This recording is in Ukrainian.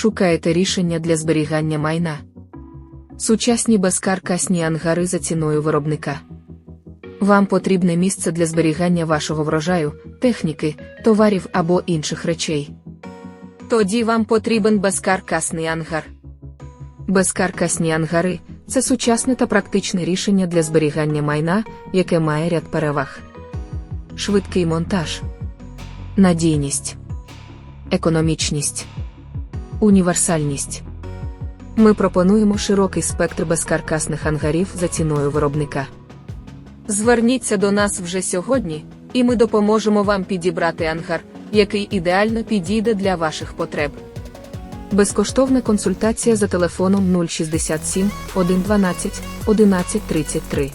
Шукаєте рішення для зберігання майна. Сучасні безкаркасні ангари за ціною виробника. Вам потрібне місце для зберігання вашого врожаю, техніки, товарів або інших речей. Тоді вам потрібен безкаркасний ангар. Безкаркасні ангари це сучасне та практичне рішення для зберігання майна, яке має ряд переваг. Швидкий монтаж, надійність, економічність, універсальність. Ми пропонуємо широкий спектр безкаркасних ангарів за ціною виробника. Зверніться до нас вже сьогодні, і ми допоможемо вам підібрати ангар, який ідеально підійде для ваших потреб. Безкоштовна консультація за телефоном 067 112 1133.